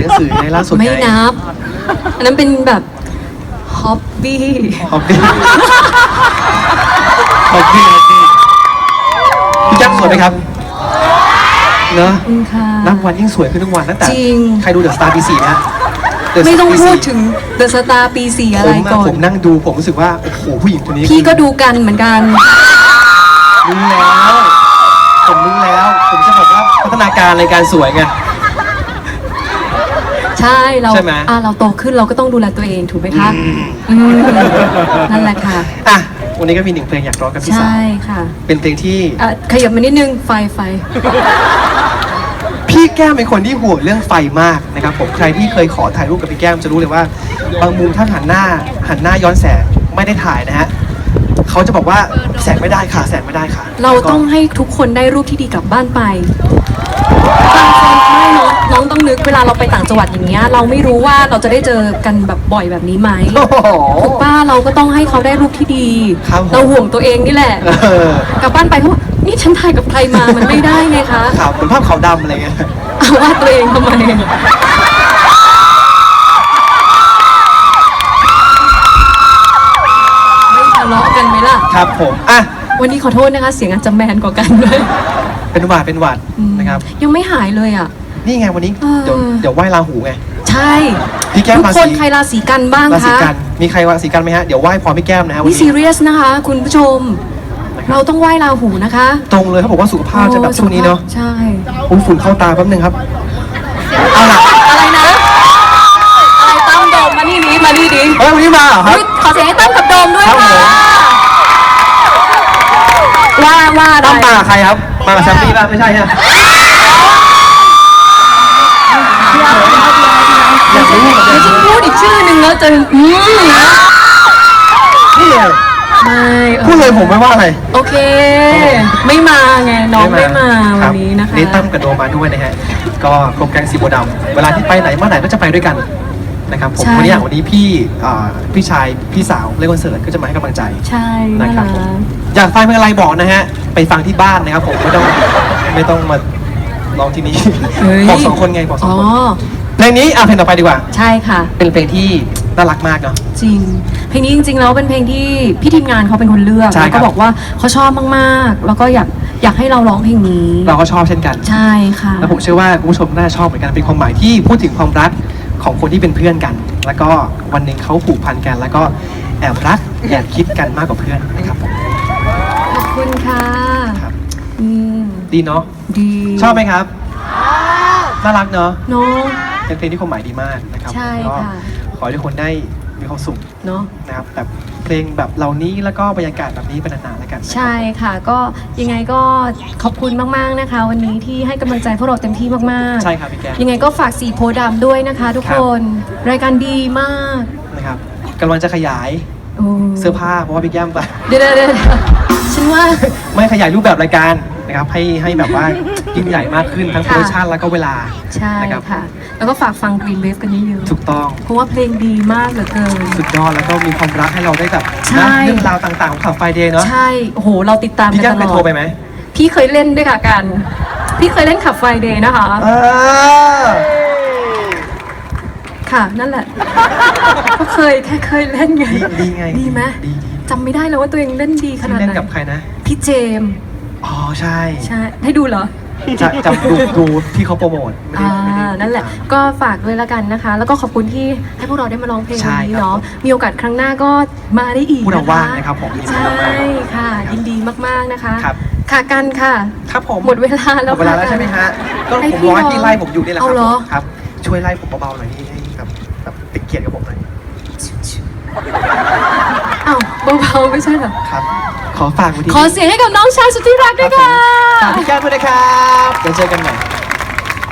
หนังสือไงล่าสุดไม่ไงนับ อันนั้นเป็นแบบฮ็อบบี้ฮอบบี้ฮอบบี้ฮอบบี้พี่แก้มสวยไหมครับเนอะคุณค่ะนับวันยิ่งสวยขึ้นทุกวันตั้งแต่จริง ใครดูเดอะสตาร์ปีสี่นะ The ไม่ต้อง Star ปีพูดสี่ถึงเดอะสตาร์ปีสี่ผอะไรมอะก่อน ผมนั่งดูผมรู้สึกว่า โอ้โหผู้หญิงคนนี้พี่ก็ดูกันเหมือนกัน รู้แล้ว ผมรู้แล้ว ผมจะบอกว่าพัฒนาการในการสวยไงใช่ เราใช่ไหม อะเราโตขึ้นเราก็ต้องดูแลตัวเองถูกไหมคะอืมนั่นแหละค่ะ อะ วันนี้ก็มีหนึ่งเพลงอยากร้องกับพี่สาใช่วค่ะเป็นเพลงที่อะขยับมานิดนึงไฟไฟ พี่แก้มเป็นคนที่ห่วงเรื่องไฟมากนะครับผมใครที่เคยขอถ่ายรูปกับพี่แก้มจะรู้เลยว่า บางมุมถ้าหันหน้าหันหน้าย้อนแสงไม่ได้ถ่ายนะฮะเขาจะบอกว่าแสงไม่ได้ค่ะ แสงไม่ได้ค่ะเราต้องให้ทุกคนได้รูปที่ดีกลับบ้านไปบางคนใช่น้องน้ ลาเราไปต่างจังหวัดอย่างเงี้ยเราไม่รู้ว่าเราจะได้เจอกันแบบบ่อยแบบนี้ไหมโอ้โห ถูกป้าเราก็ต้องให้เขาได้รูปที่ดี ครับผมเราห่วงตัวเองนี่แหละ เออ กลับบ้านไปเขาบอกนี่ฉันถ่ายกับใครมามันไม่ได้ไงคะขาวเป็นภาพขาวดำอะไรเงี้ย เอาว่าตัวเองทำไมไม่ทะเลาะกันไหมล่ะ ครับผม อะ วันนี้ขอโทษนะคะ เสียงอาจจะแมนกว่ากันด้วยเป็นหวัดเป็นหวัดนะครับ ยังไม่หายเลยอะ นี่ไงวันนี้ เออ เดี๋ยวเดี๋ยวไหว้ราหูไง ใช่พี่แก้มทุกราคศีนใครราศีกันบ้างราศีคะกันมีใครราศีกันไหมฮะ เดี๋ยวไหว้พร้อมพี่แก้มนะฮะวันนี่ซีนี้ เรียสนะคะ คุณผู้ชมเราต้องไหว้ราหูนะคะตรงเลยเขาบอกว่าสุขภาพจะแบบช่วงนี้เนาะใช่ อุ้ยฝุ่นเข้าตาแป๊บนึงครับ เอาล่ะอะไรนะ อะไรตั้มโดมมานี่นี้มานี่ดิเฮ้ยวันนี้มาเหรอครับ อุ๊ยขอเสียงให้ตั้มกับโดมด้วยครับค่ะผมว่าว่าอะไรต้องมากับใครครับ มากับแซมมี่ป่ะไม่ใช่ฮะ ชื่อหนึ่งแล้วจะอืมนะนี่เลยไม่เออพูดเลยผมไม่ว่าอะไรโอเค ไม่มาไงน้องไม่มาวันนี้นะรับคะนี่ตั้มกับโดมมาด้วยนะฮะก็โครงแกงสีโบวดำเวลาที่ไปไหนมาไหนก็จะไปด้วยกันนะครับผมใช่วันนี้อะวันนี้พี่อ่าพี่ชายพี่สาวเล่นคอนเสิร์ตก็จะมาให้กำลังใจใช่นะน่าครัรับกผมอยากฟังเพลงอะไรบอกนะฮะไปฟังที่บ้านนะครับผมไม่ต้องไม่ต้องมาลองที่นี่เฮ้ยบอกสองคนไงบอกสองอ๋อคนเพลงนี้อะเพลงต่อไปดีกว่า ใช่ค่ะ เป็นเพลงที่ น่ารักมากเนาะ จริง เพลงนี้จริงๆแล้วเป็นเพลงที่พี่ทีมงานเขาเป็นคนเลือกใช่แล้วครัก็บบอกว่าเขาชอบมากๆ แล้วก็อยากอยากให้เราร้องเพลงนี้ เราก็ชอบเช่นกัน ใช่ค่ะ แล้วผมเชื่อว่าคุณผู้ชมน่าจะชอบเหมือนกันเป็นความหมายที่พูดถึงความรักของคนที่เป็นเพื่อนกัน แล้วก็วันหนึ่งเขาผูกพันกัน แล้วก็แอบรักแอบคิดกันมากกว่าเพื่อนนะครับผมขอบคุณค่ะครับอืมดีเนาะดีชอบไหมครับน่ารักเนาะ เนาะ เป็นเพลงที่ความหมายดีมากนะครับใช่ก็ค่ะ ขอให้ทุกคนได้มีความสุขเนาะ นะครับแบบเพลงแบบเหล่านี้แล้วก็บรรยากาศแบบนี้เป็นนานๆแล้วกันนะครับ ใช่ค่ะก็ยังไงก็ขอบคุณมากๆนะคะ วันนี้ที่ให้กำลังใจพวกเราเต็มที่มากๆใช่ครับพี่แก้มยังไงก็ฝากสีโพธิ์ดำด้วยนะคะ ทุกครัคบนรายการดีมากนะครับกำลังจะขยายโอ้เสื้อผ้าเพราะว่าพี่แก้มไป เดี๋ยวเดี๋ยวเดี๋ยวฉันว่า ไม่ขยายรูปแบบรายการ นะครับให้ให้แบบว่ายิ่งใหญ่มากขึ้นทั้งโปรค่ะดักชันแล้วก็เวลา ใช่นะครับ ค่ะ แล้วก็ฝากฟัง Green Wave กันเยอะถูกต้องๆเพราะว่าเพลงดีมากเหลือเกิน สุดยอดแล้วก็มีความรักให้เราได้แบบใช่ นะเรื่องราวต่างๆของขับไฟเดย์เนาะใช่ โอ้โห เราติดตามพี่กัแก้นมตเคยลโทอรดไปไหมพี่เคยเล่นด้วยค่ะกัน พี่เคยเล่นขับไฟเดย์นะคะ เออค่ะ นั่นแหละ ก็เคยแค่เคยเล่นไงดีดีไงดีไหมดีดีจำไม่ได้แล้วว่าตัวเองเล่นดีขที่นาดเล่นไหนกับใครนะ พี่เจมส์ อ๋อใช่ใช่ให้ดูเหรอ จะจำดูดูที่เขาโปรโมทไม่ได้อ่า ไม่ได้นั่นแหละ ก็ฝากด้วยละกันนะคะ แล้วก็ขอบคุณที่ให้พวกเราได้มาร้องเพลงใช่วันนี้ครับ เนาะ มีโอกาสครั้งหน้าก็มาได้อีกพูดเอานะคะว่างนะครับผมยินดีใช่มากค่ะ ยินดีมากๆนะคะครับ ค่ะกันค่ะ ครับผมหมดเวลาหแล้วมดเวลาแล้วค่ะ ใช่ไหมฮะก็ให้ผมพี่รอให้ลองพี่ไล่ผมอยู่นี่แหละคเอารับเหรอผมครับ ช่วยไล่ผมเบาๆหน่อยนี่ให้แบบแบบเป็นเกียรติกับผมหน่อยอ้าวเบาๆไม่ใช่เหรอ ครับ ขอฝากไว้ที่ขอเสียงให้กับน้องชายสุดที่รักด้วยค่ะ ฝากพี่แก้มด้วยนะครับเดี๋ยวเจอกันใหม่